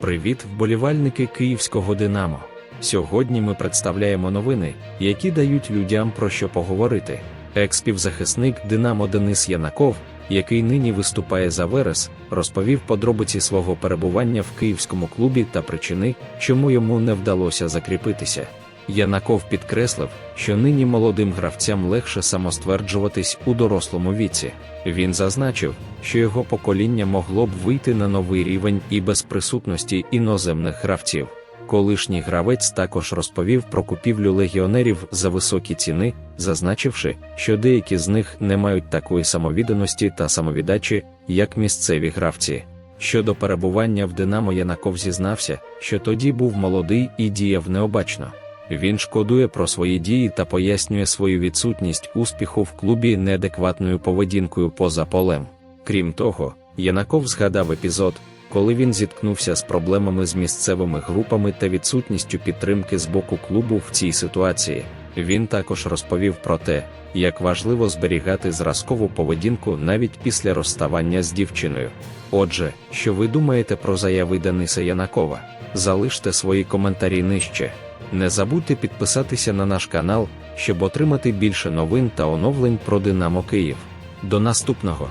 Привіт, вболівальники київського Динамо. Сьогодні ми представляємо новини, які дають людям про що поговорити. Екс-півзахисник Динамо Денис Янаков, який нині виступає за Верес, розповів подробиці свого перебування в київському клубі та причини, чому йому не вдалося закріпитися. Янаков підкреслив, що нині молодим гравцям легше самостверджуватись у дорослому віці. Він зазначив, що його покоління могло б вийти на новий рівень і без присутності іноземних гравців. Колишній гравець також розповів про купівлю легіонерів за високі ціни, зазначивши, що деякі з них не мають такої самовідданості та самовіддачі, як місцеві гравці. Щодо перебування в Динамо Янаков зізнався, що тоді був молодий і діяв необачно. Він шкодує про свої дії та пояснює свою відсутність успіху в клубі неадекватною поведінкою поза полем. Крім того, Янаков згадав епізод, коли він зіткнувся з проблемами з місцевими групами та відсутністю підтримки з боку клубу в цій ситуації. Він також розповів про те, як важливо зберігати зразкову поведінку навіть після розставання з дівчиною. Отже, що ви думаєте про заяви Дениса Янакова? Залиште свої коментарі нижче. Не забудьте підписатися на наш канал, щоб отримати більше новин та оновлень про Динамо Київ. До наступного!